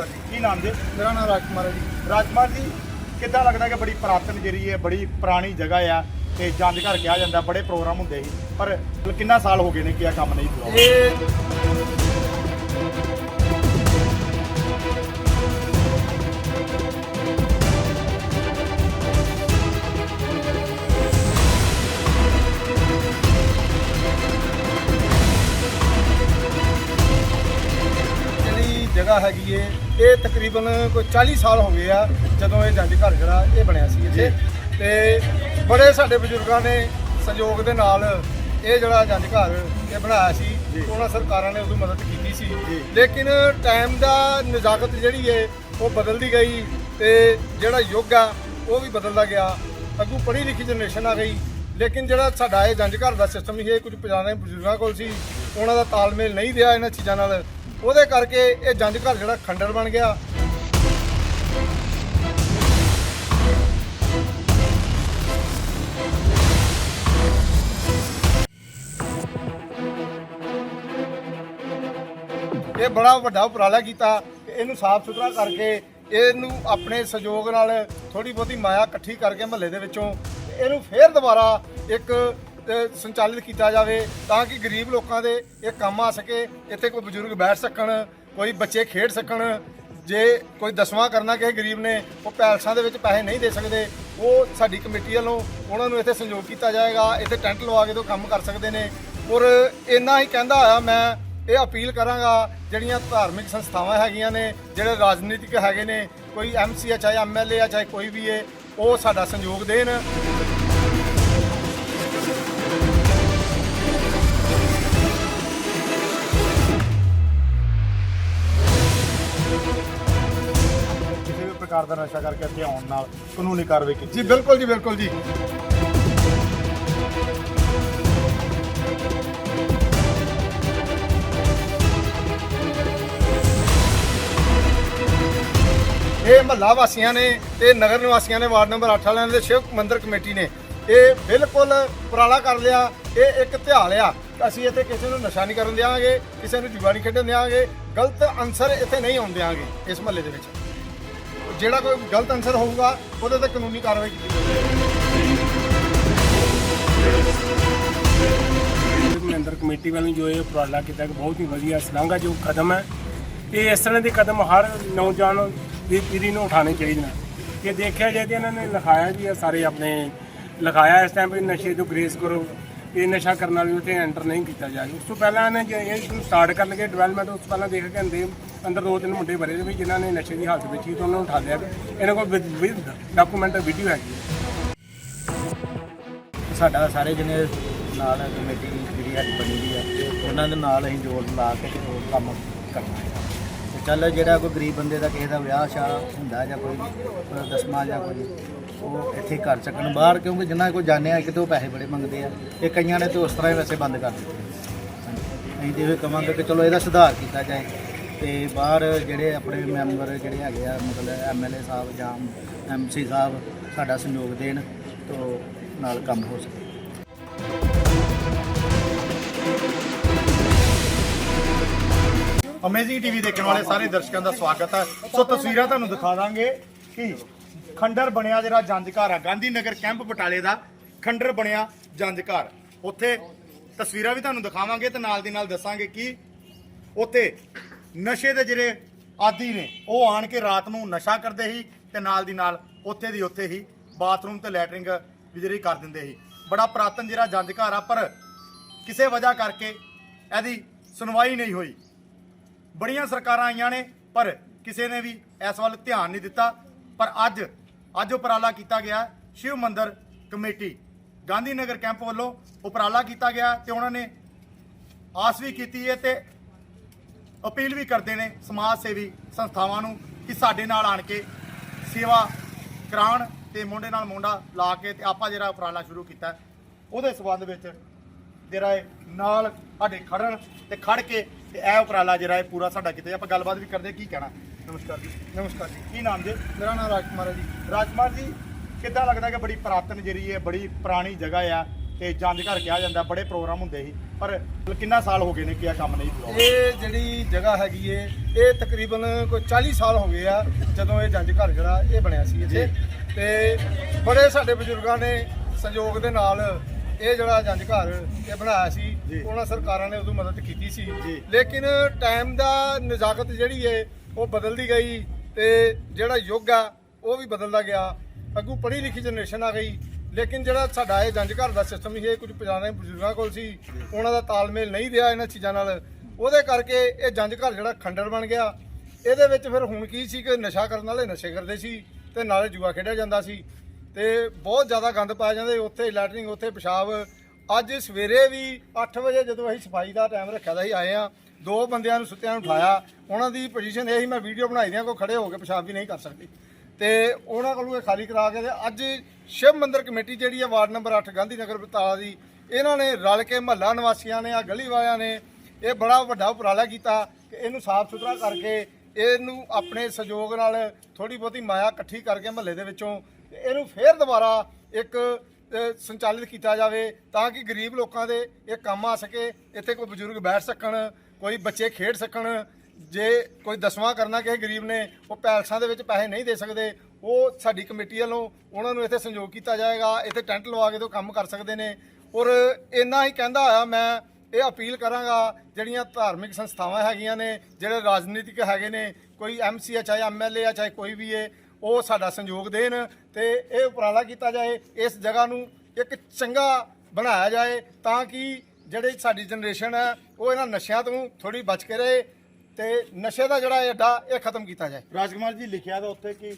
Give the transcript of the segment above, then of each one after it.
ਨਮਸਕਾਰ ਜੀ ਕੀ ਨਾਮ ਜੀ? ਮੇਰਾ ਨਾਮ ਰਾਜਕੁਮਾਰ ਹੈ ਜੀ। ਰਾਜਕੁਮਾਰ ਜੀ ਕਿੱਦਾਂ ਲੱਗਦਾ ਕਿ ਬੜੀ ਪ੍ਰਾਤਨ ਜਿਹੜੀ ਹੈ ਬੜੀ ਪੁਰਾਣੀ ਜਗ੍ਹਾ ਆ ਤੇ ਜੰਜ ਘਰ ਕਿਹਾ ਜਾਂਦਾ ਬੜੇ ਪ੍ਰੋਗਰਾਮ ਹੁੰਦੇ ਸੀ। ਪਰ ਕਿੰਨਾ ਸਾਲ ਹੋ ਗਏ ਨੇ ਕਿ ਇਹ ਕੰਮ ਨਹੀਂ ਹੋਇਆ? ਇਹ ਤਕਰੀਬਨ ਕੋਈ 40 ਸਾਲ ਹੋ ਗਏ ਆ ਜਦੋਂ ਇਹ ਜੰਜ ਘਰ ਜਿਹੜਾ ਇਹ ਬਣਿਆ ਸੀ ਇੱਥੇ। ਤੇ ਬੜੇ ਸਾਡੇ ਬਜ਼ੁਰਗਾਂ ਨੇ ਸੰਯੋਗ ਦੇ ਨਾਲ ਇਹ ਜਿਹੜਾ ਜੰਜ ਘਰ ਇਹ ਬਣਾਇਆ ਸੀ ਉਹਨਾਂ ਸਰਕਾਰਾਂ ਨੇ ਉਦੋਂ ਮਦਦ ਕੀਤੀ ਸੀ। ਲੇਕਿਨ ਟਾਈਮ ਦਾ ਨਜ਼ਾਕਤ ਜਿਹੜੀ ਏ ਉਹ ਬਦਲਦੀ ਗਈ ਤੇ ਜਿਹੜਾ ਯੁੱਗ ਆ ਉਹ ਵੀ ਬਦਲਦਾ ਗਿਆ। ਅੱਗੂ ਪੜ੍ਹੀ ਲਿਖੀ ਜਨਰੇਸ਼ਨ ਆ ਗਈ। ਲੇਕਿਨ ਜਿਹੜਾ ਸਾਡਾ ਇਹ ਜੰਜ ਘਰ ਦਾ ਸਿਸਟਮ ਸੀ ਇਹ ਕੁਝ ਪੁਰਾਣੇ ਬਜ਼ੁਰਗਾਂ ਕੋਲ ਸੀ। ਉਹਨਾਂ ਦਾ ਤਾਲਮੇਲ ਨਹੀਂ ਰਿਹਾ ਇਹਨਾਂ ਚੀਜ਼ਾਂ ਨਾਲ। ਉਹਦੇ ਕਰਕੇ ਇਹ ਜੰਜ ਘਰ ਜਿਹੜਾ ਖੰਡਰ ਬਣ ਗਿਆ। ਇਹ ਬੜਾ ਵੱਡਾ ਉਪਰਾਲਾ ਕੀਤਾ ਇਹਨੂੰ ਸਾਫ਼ ਸੁਥਰਾ ਕਰਕੇ ਇਹਨੂੰ ਆਪਣੇ ਸਹਿਯੋਗ ਨਾਲ ਥੋੜੀ ਬਹੁਤੀ ਮਾਇਆ ਇਕੱਠੀ ਕਰਕੇ ਮਹੱਲੇ ਦੇ ਵਿੱਚੋਂ ਇਹਨੂੰ ਫੇਰ ਦੁਬਾਰਾ ਇੱਕ ਸੰਚਾਲਿਤ ਕੀਤਾ ਜਾਵੇ ਤਾਂ ਕਿ ਗਰੀਬ ਲੋਕਾਂ ਦੇ ਇਹ ਕੰਮ ਆ ਸਕੇ, ਇੱਥੇ ਕੋਈ ਬਜ਼ੁਰਗ ਬੈਠ ਸਕਣ, ਕੋਈ ਬੱਚੇ ਖੇਡ ਸਕਣ। ਜੇ ਕੋਈ ਦਸਵਾਂ ਕਰਨਾ ਕਿਸੇ ਗਰੀਬ ਨੇ, ਉਹ ਪੈਲਸਾਂ ਦੇ ਵਿੱਚ ਪੈਸੇ ਨਹੀਂ ਦੇ ਸਕਦੇ। ਉਹ ਸਾਡੀ ਕਮੇਟੀ ਵੱਲੋਂ ਉਹਨਾਂ ਨੂੰ ਇੱਥੇ ਸੰਯੋਗ ਕੀਤਾ ਜਾਏਗਾ, ਇੱਥੇ ਟੈਂਟ ਲਵਾ ਕੇ ਤੋਂ ਕੰਮ ਕਰ ਸਕਦੇ ਨੇ। ਔਰ ਇੰਨਾ ਹੀ ਕਹਿੰਦਾ ਹੋਇਆ ਮੈਂ ਇਹ ਅਪੀਲ ਕਰਾਂਗਾ, ਜਿਹੜੀਆਂ ਧਾਰਮਿਕ ਸੰਸਥਾਵਾਂ ਹੈਗੀਆਂ ਨੇ, ਜਿਹੜੇ ਰਾਜਨੀਤਿਕ ਹੈਗੇ ਨੇ, ਕੋਈ ਐਮਸੀ ਆ ਚਾਹੇ ਐਮਐਲਏ ਆ, ਚਾਹੇ ਕੋਈ ਵੀ ਹੈ ਉਹ ਸਾਡਾ ਸੰਯੋਗ ਦੇਣ। ਦਾ ਨਸ਼ਾ ਕਰਕੇ ਇੱਥੇ ਆਉਣ ਨਾਲ ਕਾਨੂੰਨੀ ਕਾਰਵਾਈ ਕੀਤੀ ਜੀ ਬਿਲਕੁਲ ਜੀ ਬਿਲਕੁਲ ਜੀ। ਇਹ ਮਹੱਲਾ ਵਾਸੀਆਂ ਨੇ ਤੇ ਨਗਰ ਨਿਵਾਸੀਆਂ ਨੇ ਵਾਰਡ ਨੰਬਰ 8 ਵਾਲਿਆਂ ਦੇ ਸ਼ਿਵ ਮੰਦਿਰ ਕਮੇਟੀ ਨੇ ਇਹ ਬਿਲਕੁਲ ਉਪਰਾਲਾ ਕਰ ਲਿਆ ਇਹ ਇੱਕ ਧਿਆਲ ਆ ਅਸੀਂ ਇੱਥੇ ਕਿਸੇ ਨੂੰ ਨਸ਼ਾ ਨਹੀਂ ਕਰਨ ਦਿਆਂਗੇ ਕਿਸੇ ਨੂੰ ਜੁਆ ਨਹੀਂ ਖੇਡਣ ਦਿਆਂਗੇ ਗਲਤ ਅਨਸਰ ਇੱਥੇ ਨਹੀਂ ਆਉਣ ਦਿਆਂਗੇ ਇਸ ਮਹੱਲੇ ਦੇ ਵਿੱਚ। ਜਿਹੜਾ ਕੋਈ ਗਲਤ ਅਨਸਰ ਹੋਊਗਾ, ਉਹਦੇ ਤੇ ਕਾਨੂੰਨੀ ਕਾਰਵਾਈ ਕੀਤੀ ਜਾਵੇਗੀ ਮਹਿੰਦਰ ਕਮੇਟੀ ਵੱਲੋਂ ਜੋ ਇਹ ਉਪਰਾਲਾ ਕੀਤਾ ਕਿ ਬਹੁਤ ਹੀ ਵਧੀਆ ਸ਼ਲਾਘਾਯੋਗ ਕਦਮ ਹੈ। ਇਹ ਇਸ ਤਰ੍ਹਾਂ ਦੇ ਕਦਮ ਹਰ ਨੌਜਵਾਨ ਦੀ ਪੀੜ੍ਹੀ ਨੂੰ ਉਠਾਉਣੇ ਚਾਹੀਦੇ ਨੇ। ਇਹ ਦੇਖਿਆ ਜਾਏ ਤੇ ਇਹਨਾਂ ਨੇ ਲਿਖਾਇਆ ਵੀ ਹੈ ਸਾਰੇ ਆਪਣੇ ਲਿਖਾਇਆ ਇਸ ਟਾਈਮ ਵੀ ਨਸ਼ੇ ਤੋਂ ਗ੍ਰੇਸ ਕਰੋ। ਇਹ ਨਸ਼ਾ ਕਰਨ ਵਾਲੇ ਨੂੰ ਉੱਥੇ ਐਂਟਰ ਨਹੀਂ ਕੀਤਾ ਜਾਏ ਉਸ ਤੋਂ ਪਹਿਲਾਂ ਇਹਨੇ ਜੇ ਇਹ ਸਟਾਰਟ ਕਰ ਲੱਗੇ ਡਿਵੈਲਪਮੈਂਟ ਉਸ ਤੋਂ ਪਹਿਲਾਂ ਦੇਖ ਕੇ ਅੰਦੇ ਅੰਦਰ ਦੋ ਤਿੰਨ ਮੁੰਡੇ ਬਰੇ ਵੀ ਜਿਨ੍ਹਾਂ ਨੇ ਨਸ਼ੇ ਦੀ ਹਾਲਤ ਵਿੱਚ ਹੀ ਤੋਂ ਉਹਨਾਂ ਨੂੰ ਉਠਾ ਲਿਆ। ਇਹਨਾਂ ਕੋਲ ਵਿਦ ਡਾਕੂਮੈਂਟ ਵੀਡੀਓ ਹੈਗੀ ਸਾਡਾ ਸਾਰੇ ਜਣੇ ਨਾਲ ਕਮੇਟੀ ਜਿਹੜੀ ਸਾਡੀ ਬਣੀ ਦੀ ਹੈ ਉਹਨਾਂ ਦੇ ਨਾਲ ਅਸੀਂ ਜੋੜ ਲਾ ਕੇ ਤੇ ਉਹ ਕੰਮ ਕਰਨਾ ਹੈ। ਤੇ ਚੱਲ ਜਿਹੜਾ ਕੋਈ ਗਰੀਬ ਬੰਦੇ ਦਾ ਕਿਸੇ ਦਾ ਵਿਆਹ ਸ਼ਾਹ ਹੁੰਦਾ ਜਾਂ ਕੋਈ ਅਹ ਜਾਂ ਕੋਈ ਉਹ ਇੱਥੇ ਕਰ ਸਕਣ ਬਾਹਰ, ਕਿਉਂਕਿ ਜਿੰਨਾ ਕੋਈ ਜਾਣਿਆ ਕਿਤੇ ਉਹ ਪੈਸੇ ਬੜੇ ਮੰਗਦੇ ਆ। ਇਹ ਕਈਆਂ ਨੇ ਤੇ ਉਸ ਤਰ੍ਹਾਂ ਹੀ ਵੈਸੇ ਬੰਦ ਕਰ ਦਿੱਤੇ। ਹਾਂਜੀ। ਅਸੀਂ ਤੇ ਇਹ ਕਵਾਂਗੇ ਕਿ ਚਲੋ ਇਹਦਾ ਸੁਧਾਰ ਕੀਤਾ ਜਾਏ। ਤੇ ਬਾਹਰ ਜਿਹੜੇ ਆਪਣੇ ਮੈਂਬਰ ਜਿਹੜੇ ਹੈਗੇ ਆ, ਮਤਲਬ ਐਮਐਲਏ ਸਾਹਿਬ ਜਾਂ ਐਮਸੀ ਸਾਹਿਬ, ਸਾਡਾ ਸਹਿਯੋਗ ਦੇਣ ਤੋਂ ਨਾਲ ਕੰਮ ਹੋ ਸਕੇ। ਅਮੇਜ਼ਿੰਗ ਟੀਵੀ ਦੇਖਣ ਵਾਲੇ ਸਾਰੇ ਦਰਸ਼ਕਾਂ ਦਾ ਸਵਾਗਤ ਹੈ। ਸੋ ਤਸਵੀਰਾਂ ਤੁਹਾਨੂੰ ਦਿਖਾ ਦਾਂਗੇ ਕਿ ਖੰਡਰ ਬਣਿਆ ਜਿਹੜਾ ਜੰਜ ਘਰ ਆ ਗਾਂਧੀ ਨਗਰ ਕੈਂਪ ਬਟਾਲੇ ਦਾ ਖੰਡਰ ਬਣਿਆ ਜੰਜ ਘਰ ਉੱਥੇ ਤਸਵੀਰਾਂ ਵੀ ਤੁਹਾਨੂੰ ਦਿਖਾਵਾਂਗੇ ਤੇ ਨਾਲ ਦੀ ਨਾਲ ਦੱਸਾਂਗੇ ਕਿ ਉੱਥੇ ਨਸ਼ੇ ਦੇ ਜਿਹੜੇ ਆਦੀ ਨੇ, ਉਹ ਆਣ ਕੇ ਰਾਤ ਨੂੰ ਨਸ਼ਾ ਕਰਦੇ ਸੀ ਤੇ ਨਾਲ ਦੀ ਨਾਲ ਉੱਥੇ ਦੀ ਉੱਥੇ ਹੀ ਬਾਥਰੂਮ ਤੇ ਲੈਟਰਿੰਗ ਵੀ ਜਿਹੜੀ ਕਰ ਦਿੰਦੇ ਸੀ। ਬੜਾ ਪ੍ਰਾਤਨ ਜਿਹੜਾ ਜੰਜ ਘਰ ਆ, ਪਰ ਕਿਸੇ ਵਜ੍ਹਾ ਕਰਕੇ ਇਹਦੀ ਸੁਣਵਾਈ ਨਹੀਂ ਹੋਈ। ਬੜੀਆਂ ਸਰਕਾਰਾਂ ਆਈਆਂ ਨੇ, ਪਰ ਕਿਸੇ ਨੇ ਵੀ ਇਸ ਵੱਲ ਧਿਆਨ ਨਹੀਂ ਦਿੱਤਾ। ਪਰ ਅੱਜ ਅੱਜ ਉਪਰਾਲਾ ਕੀਤਾ ਗਿਆ ਸ਼ਿਵ ਮੰਦਿਰ ਕਮੇਟੀ। ਗਾਂਧੀ ਨਗਰ ਕੈਂਪ ਵੱਲੋਂ ਉਪਰਾਲਾ ਕੀਤਾ ਗਿਆ ਤੇ ਉਹਨਾਂ ਨੇ ਆਸ ਵੀ ਕੀਤੀ ਹੈ ਤੇ ਅਪੀਲ ਵੀ ਕਰਦੇ ਨੇ ਸਮਾਜ ਸੇਵੀ ਸੰਸਥਾਵਾਂ ਨੂੰ ਕਿ ਸਾਡੇ ਨਾਲ ਆਣ ਕੇ ਸੇਵਾ ਕਰਾਉਣ ਤੇ ਮੁੰਡੇ ਨਾਲ ਮੁੰਡਾ ਲਾ ਕੇ ਤੇ ਆਪਾਂ ਜਿਹੜਾ ਉਪਰਾਲਾ ਸ਼ੁਰੂ ਕੀਤਾ, ਉਹਦੇ ਸਬੰਧ ਵਿੱਚ ਜਿਹੜਾ ਇਹ ਨਾਲ ਸਾਡੇ ਖੜਨ ਤੇ ਖੜ ਕੇ ਤੇ ਇਹ ਉਪਰਾਲਾ ਜਿਹੜਾ ਇਹ ਪੂਰਾ ਸਾਡਾ ਕੀਤਾ। ਆਪਾਂ ਗੱਲਬਾਤ ਵੀ ਕਰਦੇ ਕੀ ਕਹਿਣਾ? ਨਮਸਕਾਰ ਜੀ। ਨਮਸਕਾਰ ਜੀ। ਕੀ ਨਾਮ ਜੀ? ਮੇਰਾ ਨਾਮ ਰਾਜਕੁਮਾਰ ਹੈ ਜੀ। ਰਾਜਕੁਮਾਰ ਜੀ ਕਿੱਦਾਂ ਲੱਗਦਾ ਕਿ ਬੜੀ ਪ੍ਰਾਤਨ ਜਿਹੜੀ ਹੈ ਬੜੀ ਪੁਰਾਣੀ ਜਗ੍ਹਾ ਆ ਤੇ ਜੰਜ ਘਰ ਕਿਹਾ ਜਾਂਦਾ ਬੜੇ ਪ੍ਰੋਗਰਾਮ ਹੁੰਦੇ ਸੀ। ਪਰ ਕਿੰਨਾ ਸਾਲ ਹੋ ਗਏ ਨੇ ਕਿ ਇਹ ਕੰਮ ਨਹੀਂ ਪੂਰਾ ਇਹ ਜਿਹੜੀ ਜਗ੍ਹਾ ਹੈਗੀ ਏ ਇਹ ਤਕਰੀਬਨ ਕੋਈ 40 ਸਾਲ ਹੋ ਗਏ ਆ ਜਦੋਂ ਇਹ ਜੰਜ ਘਰ ਜਿਹੜਾ ਇਹ ਬਣਿਆ ਸੀ ਇੱਥੇ। ਤੇ ਬੜੇ ਸਾਡੇ ਬਜ਼ੁਰਗਾਂ ਨੇ ਸੰਯੋਗ ਦੇ ਨਾਲ ਇਹ ਜਿਹੜਾ ਜੰਜ ਘਰ ਇਹ ਬਣਾਇਆ ਸੀ। ਉਹਨਾਂ ਸਰਕਾਰਾਂ ਨੇ ਉਦੋਂ ਮਦਦ ਕੀਤੀ ਸੀ। ਲੇਕਿਨ ਟਾਈਮ ਦਾ ਨਜ਼ਾਕਤ ਜਿਹੜੀ ਏ ਉਹ ਬਦਲਦੀ ਗਈ ਤੇ ਜਿਹੜਾ ਯੁੱਗ ਆ, ਉਹ ਵੀ ਬਦਲਦਾ ਗਿਆ। ਅੱਗੂ ਪੜ੍ਹੀ ਲਿਖੀ ਜਨਰੇਸ਼ਨ ਆ ਗਈ। ਲੇਕਿਨ ਜਿਹੜਾ ਸਾਡਾ ਇਹ ਜੰਜ ਘਰ ਦਾ ਸਿਸਟਮ ਸੀ, ਇਹ ਕੁਝ ਪੁਰਾਣੇ ਬਜ਼ੁਰਗਾਂ ਕੋਲ ਸੀ। ਉਹਨਾਂ ਦਾ ਤਾਲਮੇਲ ਨਹੀਂ ਰਿਹਾ ਇਹਨਾਂ ਚੀਜ਼ਾਂ ਨਾਲ। ਉਹਦੇ ਕਰਕੇ ਇਹ ਜੰਜ ਘਰ ਜਿਹੜਾ ਖੰਡਰ ਬਣ ਗਿਆ। ਇਹਦੇ ਵਿੱਚ ਫਿਰ ਹੁਣ ਕੀ ਸੀ ਕਿ ਨਸ਼ਾ ਕਰਨ ਵਾਲੇ ਨਸ਼ੇ ਕਰਦੇ ਸੀ ਤੇ ਨਾਲੇ ਜੂਆ ਖੇਡਿਆ ਜਾਂਦਾ ਸੀ। ਤੇ ਬਹੁਤ ਜ਼ਿਆਦਾ ਗੰਦ ਪਾਇਆ ਜਾਂਦਾ ਉੱਥੇ ਲੈਟਰਿੰਗ, ਉੱਥੇ ਪਿਸ਼ਾਬ। ਅੱਜ ਸਵੇਰੇ ਵੀ 8 ਵਜੇ ਜਦੋਂ ਅਸੀਂ ਸਫ਼ਾਈ ਦਾ ਟਾਈਮ ਰੱਖਿਆ ਦਾ ਸੀ, ਆਏ ਆ ਦੋ ਬੰਦਿਆਂ ਨੂੰ ਸੁੱਤਿਆਂ ਨੂੰ ਉਠਾਇਆ। ਉਹਨਾਂ ਦੀ ਪੋਜੀਸ਼ਨ ਇਹ ਸੀ, ਮੈਂ ਵੀਡੀਓ ਬਣਾਈ ਦਿਆਂ ਕੋ ਖੜੇ ਹੋ ਕੇ ਪਿਸ਼ਾਬ ਵੀ ਨਹੀਂ ਕਰ ਸਕਦੇ। ਤੇ ਉਹਨਾਂ ਕੋਲੋਂ ਇਹ ਖਾਲੀ ਕਰਾ ਕੇ ਤੇ ਅੱਜ ਸ਼ਿਵ ਮੰਦਿਰ ਕਮੇਟੀ ਜਿਹੜੀ ਹੈ ਵਾਰਡ ਨੰਬਰ 8 ਗਾਂਧੀ ਨਗਰ ਬਤਾਲਾ ਦੀ, ਇਹਨਾਂ ਨੇ ਰਲ ਕੇ ਮਹੱਲਾ ਨਿਵਾਸੀਆਂ ਨੇ ਆ ਗਲੀ ਵਾਲਿਆਂ ਨੇ, ਇਹ ਬੜਾ ਵੱਡਾ ਉਪਰਾਲਾ ਕੀਤਾ ਕਿ ਇਹਨੂੰ ਸਾਫ਼ ਸੁਥਰਾ ਕਰਕੇ ਇਹਨੂੰ ਆਪਣੇ ਸਹਿਯੋਗ ਨਾਲ ਥੋੜੀ ਬਹੁਤੀ ਮਾਇਆ ਇਕੱਠੀ ਕਰਕੇ ਮਹੱਲੇ ਦੇ ਵਿੱਚੋਂ ਇਹਨੂੰ ਫੇਰ ਦੁਬਾਰਾ ਇੱਕ ਸੰਚਾਲਿਤ ਕੀਤਾ ਜਾਵੇ ਤਾਂ ਕਿ ਗਰੀਬ ਲੋਕਾਂ ਦੇ ਇਹ ਕੰਮ ਆ ਸਕੇ, ਇੱਥੇ ਕੋਈ ਬਜ਼ੁਰਗ ਬੈਠ ਸਕਣ ਕੋਈ ਬੱਚੇ ਖੇਡ ਸਕਣ, ਜੇ ਕੋਈ ਦਸਵਾਂ ਕਰਨਾ ਕਿਸੇ ਗਰੀਬ ਨੇ, ਉਹ ਪੈਲਸਾਂ ਦੇ ਵਿੱਚ ਪੈਸੇ ਨਹੀਂ ਦੇ ਸਕਦੇ, ਉਹ ਸਾਡੀ ਕਮੇਟੀ ਵੱਲੋਂ ਉਹਨਾਂ ਨੂੰ ਇੱਥੇ ਸੰਯੋਗ ਕੀਤਾ ਜਾਏਗਾ, ਇੱਥੇ ਟੈਂਟ ਲਵਾ ਕੇ ਤੇ ਉਹ ਕੰਮ ਕਰ ਸਕਦੇ ਨੇ। ਔਰ ਇੰਨਾ ਹੀ ਕਹਿੰਦਾ ਹੋਇਆ ਮੈਂ, ਇਹ ਅਪੀਲ ਕਰਾਂਗਾ, ਜਿਹੜੀਆਂ ਧਾਰਮਿਕ ਸੰਸਥਾਵਾਂ ਹੈਗੀਆਂ ਨੇ, ਜਿਹੜੇ ਰਾਜਨੀਤਿਕ ਹੈਗੇ ਨੇ, ਕੋਈ ਐਮਸੀ ਆ ਚਾਹੇ ਐਮਐਲਏ ਆ, ਚਾਹੇ ਕੋਈ ਵੀ ਏ, ਉਹ ਸਾਡਾ ਸੰਯੋਗ ਦੇਣ ਤੇ ਇਹ ਉਪਰਾਲਾ ਕੀਤਾ ਜਾਏ, ਇਸ ਜਗ੍ਹਾ ਨੂੰ ਇੱਕ ਚੰਗਾ ਬਣਾਇਆ ਜਾਏ, ਤਾਂ ਕਿ ਜਿਹੜੀ ਸਾਡੀ ਜਨਰੇਸ਼ਨ ਹੈ ਉਹ ਇਹਨਾਂ ਨਸ਼ਿਆਂ ਤੋਂ ਥੋੜੀ ਬਚ ਕੇ ਰਹੇ ਤੇ ਨਸ਼ੇ ਦਾ ਜਿਹੜਾ ਇਹ ਅੱਡਾ ਇਹ ਖਤਮ ਕੀਤਾ ਜਾਏ। ਰਾਜਕੁਮਾਰ ਜੀ ਲਿਖਿਆ ਤਾਂ ਉੱਥੇ ਕਿ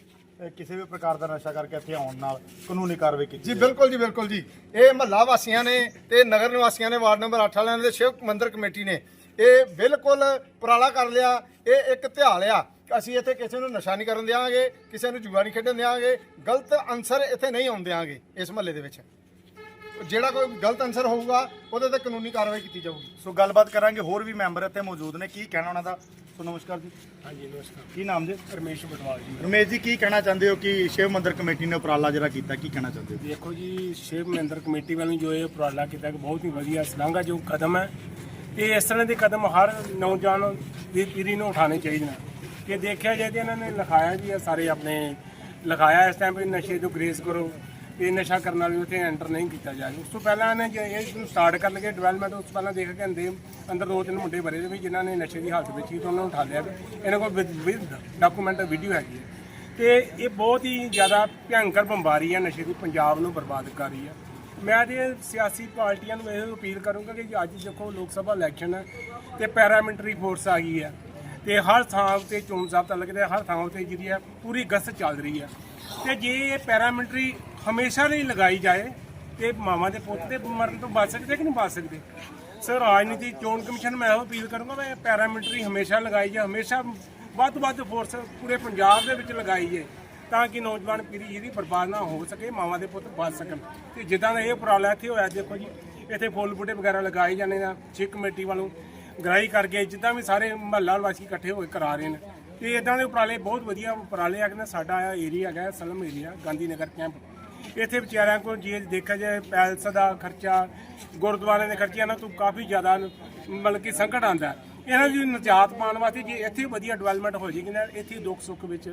ਕਿਸੇ ਵੀ ਪ੍ਰਕਾਰ ਦਾ ਨਸ਼ਾ ਕਰਕੇ ਇੱਥੇ ਆਉਣ ਨਾਲ ਕਾਨੂੰਨੀ ਕਾਰਵਾਈ ਕੀਤੀ ਜੀ। ਬਿਲਕੁਲ ਜੀ ਬਿਲਕੁਲ ਜੀ। ਇਹ ਮਹੱਲਾ ਵਾਸੀਆਂ ਨੇ ਤੇ ਨਗਰ ਨਿਵਾਸੀਆਂ ਨੇ ਵਾਰਡ ਨੰਬਰ 8 ਵਾਲਿਆਂ ਤੇ ਸ਼ਿਵ ਮੰਦਿਰ ਕਮੇਟੀ ਨੇ। ਇਹ ਬਿਲਕੁਲ ਉਪਰਾਲਾ ਕਰ ਲਿਆ। ਇਹ ਇੱਕ ਧਿਆਲ ਆ ਅਸੀਂ ਇੱਥੇ ਕਿਸੇ ਨੂੰ ਨਸ਼ਾ ਨਹੀਂ ਕਰਨ ਦਿਆਂਗੇ ਕਿਸੇ ਨੂੰ ਜੂਆ ਨਹੀਂ ਖੇਡਣ ਦਿਆਂਗੇ ਗਲਤ ਅਨਸਰ ਇੱਥੇ ਨਹੀਂ ਆਉਣ ਦਿਆਂਗੇ ਇਸ ਮਹੱਲੇ ਦੇ ਵਿੱਚ। ਜਿਹੜਾ ਕੋਈ ਗਲਤ ਅਨਸਰ ਹੋਊਗਾ ਉਹਦੇ ਤੇ ਕਾਨੂੰਨੀ ਕਾਰਵਾਈ ਕੀਤੀ ਜਾਊਗੀ। ਸੋ ਗੱਲਬਾਤ ਕਰਾਂਗੇ ਹੋਰ ਵੀ ਮੈਂਬਰ ਇੱਥੇ ਮੌਜੂਦ ਨੇ। ਕੀ ਕਹਿਣਾ ਉਹਨਾਂ ਦਾ? ਸੋ ਨਮਸਕਾਰ ਜੀ। ਹਾਂਜੀ ਨਮਸਕਾਰ। ਕੀ ਨਾਮ ਜੀ? ਰਮੇਸ਼ ਬਟਵਾਲ ਜੀ। ਰਮੇਸ਼ ਜੀ ਕੀ ਕਹਿਣਾ ਚਾਹੁੰਦੇ ਹੋ ਕਿ ਸ਼ਿਵ ਮੰਦਿਰ ਕਮੇਟੀ ਨੇ ਉਪਰਾਲਾ ਜਿਹੜਾ ਕੀਤਾ ਕੀ ਕਹਿਣਾ ਚਾਹੁੰਦੇ ਹੋ? ਦੇਖੋ ਜੀ ਸ਼ਿਵ ਮੰਦਰ ਕਮੇਟੀ ਵੱਲੋਂ ਜੋ ਇਹ ਉਪਰਾਲਾ ਕੀਤਾ ਕਿ ਬਹੁਤ ਹੀ ਵਧੀਆ ਸ਼ਲਾਘਾ ਜੋ ਕਦਮ ਹੈ। ਤੇ ਇਸ ਤਰ੍ਹਾਂ ਦੇ ਕਦਮ ਹਰ ਨੌਜਵਾਨ ਦੀ ਪੀੜ੍ਹੀ ਨੂੰ ਉਠਾਉਣੇ ਚਾਹੀਦੇ ਨੇ। ਕਿ ਦੇਖਿਆ ਜਾਏ ਤੇ ਇਹਨਾਂ ਨੇ ਲਿਖਾਇਆ ਜੀ ਇਹ ਸਾਰੇ ਆਪਣੇ ਲਿਖਾਇਆ ਇਸ ਟਾਈਮ ਵੀ ਨਸ਼ੇ ਤੋਂ ਗ੍ਰੇਸ ਕਰੋ। ਤੇ ਨਸ਼ਾ ਕਰਨ ਵਾਲੇ ਉੱਥੇ ਐਂਟਰ ਨਹੀਂ ਕੀਤਾ ਜਾਵੇ ਉਸ ਤੋਂ ਪਹਿਲਾਂ ਇਹਨੇ ਜੇ ਇਸ ਨੂੰ ਸਟਾਰਟ ਕਰ ਲੱਗੇ ਡਿਵੈਲਪਮੈਂਟ ਉਸ ਤੋਂ ਪਹਿਲਾਂ ਦੇਖ ਕੇ ਅੰਦੇ ਅੰਦਰ ਦੋ ਤਿੰਨ ਮੁੰਡੇ ਭਰੇ ਵੀ ਜਿਨ੍ਹਾਂ ਨੇ ਨਸ਼ੇ ਦੀ ਹਾਲਤ ਵਿੱਚ ਸੀ ਤਾਂ ਉਹਨਾਂ ਨੂੰ ਉਠਾ ਲਿਆ ਵੀ ਇਹਨਾਂ ਕੋਲ ਵਿਦ ਡਾਕੂਮੈਂਟ ਵੀਡੀਓ ਹੈਗੀ ਹੈ। ਤੇ ਇਹ ਬਹੁਤ ਹੀ ਜ਼ਿਆਦਾ ਭਿਆਨਕ ਬਿਮਾਰੀ ਹੈ ਨਸ਼ੇ ਦੀ, ਪੰਜਾਬ ਨੂੰ ਬਰਬਾਦ ਕਰ ਰਹੀ ਹੈ। ਮੈਂ ਤੇ ਸਿਆਸੀ ਪਾਰਟੀਆਂ ਨੂੰ ਇਹ ਅਪੀਲ ਕਰੂੰਗਾ ਕਿ ਅੱਜ ਦੇਖੋ ਲੋਕ ਸਭਾ ਇਲੈਕਸ਼ਨ ਹੈ ਤੇ ਪੈਰਾਮਿਲਟਰੀ ਫੋਰਸ ਆ ਗਈ ਹੈ ਤੇ ਹਰ ਥਾਂ ਤੇ ਚੋਣ ਜ਼ਾਬਤਾ ਲੱਗਦਾ ਹਰ ਥਾਂ ਤੇ ਜਿਹੜੀ ਹੈ ਪੂਰੀ ਗਸ਼ਤ ਚੱਲ ਰਹੀ ਹੈ। ਤੇ ਜੇ ਇਹ ਪੈਰਾਮਿਲਟਰੀ ਹਮੇਸ਼ਾ ਲਈ ਲਗਾਈ ਜਾਏ ਤੇ ਮਾਵਾਂ ਦੇ ਪੁੱਤ ਦੇ ਮਰਨ ਤੋਂ ਬਚ ਸਕਦੇ ਕਿ ਨਹੀਂ ਬਚ ਸਕਦੇ? ਸਰ, ਰਾਜਨੀਤੀ ਚੋਣ ਕਮਿਸ਼ਨ, ਮੈਂ ਇਹੋ ਅਪੀਲ ਕਰੂੰਗਾ, ਮੈਂ ਪੈਰਾਮਿਲਟਰੀ ਹਮੇਸ਼ਾ ਲਗਾਈ ਜਾਏ, ਹਮੇਸ਼ਾ ਵੱਧ ਤੋਂ ਵੱਧ ਫੋਰਸ ਪੂਰੇ ਪੰਜਾਬ ਦੇ ਵਿੱਚ ਲਗਾਈ ਜਾਏ, ਤਾਂ ਕਿ ਨੌਜਵਾਨ ਪੀੜ੍ਹੀ ਜਿਹੜੀ ਬਰਬਾਦ ਨਾ ਹੋ ਸਕੇ, ਮਾਵਾਂ ਦੇ ਪੁੱਤ ਬਚ ਸਕਣ। ਤੇ ਜਿੱਦਾਂ ਦਾ ਇਹ ਉਪਰਾਲਾ ਇੱਥੇ ਹੋਇਆ, ਦੇਖੋ ਜੀ, ਇੱਥੇ ਫੁੱਲ ਬੂਟੇ ਵਗੈਰਾ ਲਗਾਏ ਜਾਂਦੇ ਆ ਸਿੱਖ ਕਮੇਟੀ ਵੱਲੋਂ ਗ੍ਰਾਈ ਕਰਕੇ ਜਿੱਦਾਂ ਵੀ ਸਾਰੇ ਮਹੱਲਾ ਵਾਸੀ ਇਕੱਠੇ ਹੋਏ ਕਰਾ ਰਹੇ ਨੇ। ਤੇ ਇਦਾਂ ਦੇ ਉਪਰਾਲੇ ਬਹੁਤ ਵਧੀਆ ਉਪਰਾਲੇ ਆ, ਕਹਿੰਦਾ ਸਾਡਾ ਏਰੀਆ ਹੈਗਾ, slum area Gandhi Nagar camp ਇੱਥੇ ਵਿਚਾਰਿਆਂ ਕੋਲ ਜੇ ਦੇਖਿਆ ਜਾਏ ਪੈਲਸ ਦਾ ਖਰਚਾ ਗੁਰਦੁਆਰੇ ਦੇ ਖਰਚੇ ਇਹਨਾਂ ਤੋਂ ਕਾਫੀ ਜ਼ਿਆਦਾ ਮਤਲਬ ਕਿ ਸੰਕਟ ਆਉਂਦਾ ਹੈ। ਇਹਨਾਂ ਦੀ ਨਜਾਤ ਪਾਉਣ ਵਾਸਤੇ ਜੇ ਇੱਥੇ ਵਧੀਆ ਡਿਵੈਲਪਮੈਂਟ ਹੋ ਜਾਏਗੀ ਨਾ ਇੱਥੇ ਦੁੱਖ ਸੁੱਖ ਵਿੱਚ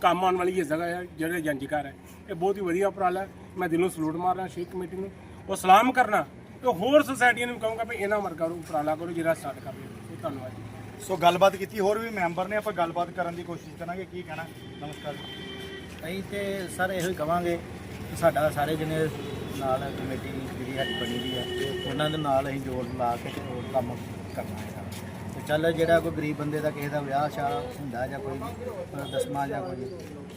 ਕੰਮ ਆਉਣ ਵਾਲੀ ਇਹ ਜਗ੍ਹਾ ਹੈ ਜਿਹੜੇ ਜੰਜੀਕਾਰ ਹੈ। ਇਹ ਬਹੁਤ ਹੀ ਵਧੀਆ ਉਪਰਾਲਾ ਹੈ। ਮੈਂ ਦਿਲੋਂ ਸਲੂਟ ਮਾਰਨਾ ਸ਼ੇਖ ਕਮੇਟੀ ਨੂੰ। ਉਹ ਸਲਾਮ ਕਰਨਾ ਤੇ ਹੋਰ ਸੁਸਾਇਟੀਆਂ ਨੂੰ ਕਹੂੰਗਾ ਵੀ ਇਹਨਾਂ ਵਰਗਾ ਨੂੰ ਉਪਰਾਲਾ ਕਰੋ ਜਿਹੜਾ ਸਟਾਰਟ ਕਰ ਲਿਓ ਇਹ ਧੰਨਵਾਦ ਜੀ। ਸੋ ਗੱਲਬਾਤ ਕੀਤੀ ਹੋਰ ਵੀ ਮੈਂਬਰ ਨੇ ਆਪਾਂ ਗੱਲਬਾਤ ਕਰਨ ਦੀ ਕੋਸ਼ਿਸ਼ ਕਰਾਂਗੇ। ਕੀ ਕਹਿਣਾ? ਨਮਸਕਾਰ ਜੀ। ਅਸੀਂ ਤੇ ਸਰ ਇਹੋ ਹੀ ਕਵਾਂਗੇ ਕਿ ਸਾਡਾ ਸਾਰੇ ਜਣੇ ਨਾਲ ਕਮੇਟੀ ਜਿਹੜੀ ਸਾਡੀ ਬਣੀ ਦੀ ਹੈ ਉਹਨਾਂ ਦੇ ਨਾਲ ਅਸੀਂ ਜ਼ੋਰ ਲਾ ਕੇ ਤੇ ਉਹ ਕੰਮ ਕਰਨਾ ਹੈ ਤੇ ਚੱਲ ਜਿਹੜਾ ਕੋਈ ਗਰੀਬ ਬੰਦੇ ਦਾ ਕਿਸੇ ਦਾ ਵਿਆਹ ਸ਼ਾਹ ਹੁੰਦਾ ਜਾਂ ਕੋਈ ਅ, ਦਸਵਾਂ ਜਾਂ ਕੋਈ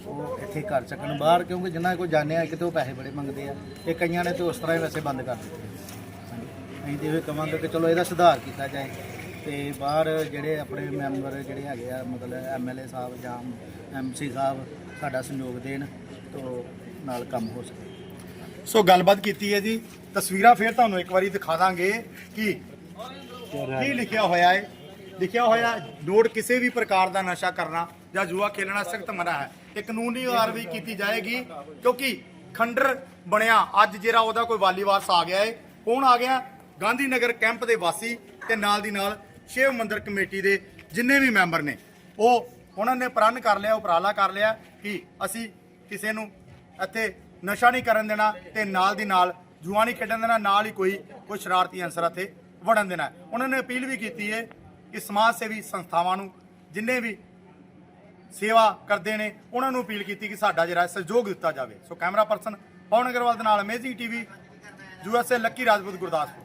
ਉਹ ਇੱਥੇ ਕਰ ਸਕਣ ਬਾਹਰ ਕਿਉਂਕਿ ਜਿੰਨਾ ਕੋਈ ਜਾਣਿਆ ਕਿਤੇ ਉਹ ਪੈਸੇ ਬੜੇ ਮੰਗਦੇ ਆ ਤੇ ਕਈਆਂ ਨੇ ਤੇ ਉਸ ਤਰ੍ਹਾਂ ਹੀ ਵੈਸੇ ਬੰਦ ਕਰ ਦਿੱਤੇ। ਅਸੀਂ ਤੇ ਇਹ ਕਵਾਂਗੇ ਕਿ ਚਲੋ ਇਹਦਾ ਸੁਧਾਰ ਕੀਤਾ ਜਾਏ ਤੇ ਬਾਹਰ ਜਿਹੜੇ ਆਪਣੇ ਮੈਂਬਰ ਜਿਹੜੇ ਹੈਗੇ ਆ ਮਤਲਬ ਐਮਐਲਏ ਸਾਹਿਬ ਜਾਂ ਐਮਸੀ ਸਾਹਿਬ ਸਾਡਾ ਸਹਿਯੋਗ ਦੇਣ ਤੋਂ ਨਾਲ ਕੰਮ ਹੋ ਸਕੇ। ਸੋ ਗੱਲਬਾਤ ਕੀਤੀ ਹੈ ਜੀ। ਤਸਵੀਰਾਂ ਫੇਰ ਤੁਹਾਨੂੰ ਇੱਕ ਵਾਰੀ ਦਿਖਾ ਦਾਂਗੇ ਕਿ ਕੀ ਲਿਖਿਆ ਹੋਇਆ ਹੈ। ਲਿਖਿਆ ਹੋਇਆ, ਨੋਟ ਕਿਸੇ ਵੀ ਪ੍ਰਕਾਰ ਦਾ ਨਸ਼ਾ ਕਰਨਾ ਜਾਂ ਜੂਆ ਖੇਲਣਾ ਸਖਤ ਮਨਾ ਹੈ। ਇਹ ਕਾਨੂੰਨੀ ਕਾਰਵਾਈ ਕੀਤੀ ਜਾਏਗੀ ਕਿਉਂਕਿ ਖੰਡਰ ਬਣਿਆ। ਅੱਜ ਜਿਹੜਾ ਉਹਦਾ ਕੋਈ ਵਾਲੀਵਾਰਸ ਆ ਗਿਆ ਏ। ਕੌਣ ਆ ਗਿਆ ਗਾਂਧੀ ਨਗਰ ਕੈਂਪ ਦੇ ਵਾਸੀ ਤੇ ਨਾਲ ਦੀ ਨਾਲ ਸ਼ਿਵ ਮੰਦਿਰ ਕਮੇਟੀ ਦੇ ਜਿੰਨੇ ਵੀ ਮੈਂਬਰ ਨੇ। ਉਹ ਉਹਨਾਂ ਨੇ ਪ੍ਰਣ ਕਰ ਲਿਆ, ਉਪਰਾਲਾ ਕਰ ਲਿਆ ਕਿ ਅਸੀਂ ਕਿਸੇ ਨੂੰ ਇੱਥੇ ਨਸ਼ਾ ਨਹੀਂ ਕਰਨ ਦੇਣਾ ਤੇ ਨਾਲ ਦੀ ਨਾਲ ਜੂਆ ਨਹੀਂ ਖੇਡਣ ਦੇਣਾ, ਨਾਲ ਹੀ ਕੋਈ ਕੋਈ ਸ਼ਰਾਰਤੀ ਅਨਸਰ ਇੱਥੇ ਵੜਨ ਦੇਣਾ ਉਹਨਾਂ ਨੇ ਅਪੀਲ ਵੀ ਕੀਤੀ ਹੈ ਕਿ ਸਮਾਜ ਸੇਵੀ ਸੰਸਥਾਵਾਂ ਨੂੰ ਜਿੰਨੇ ਵੀ ਸੇਵਾ ਕਰਦੇ ਨੇ, ਉਹਨਾਂ ਨੂੰ ਅਪੀਲ ਕੀਤੀ ਕਿ ਸਾਡਾ ਜਿਹੜਾ ਸਹਿਯੋਗ ਦਿੱਤਾ ਜਾਵੇ। So camera person Pawan Agarwal ਦੇ ਨਾਲ amazing TV USA Lucky Rajput, Gurdaspur.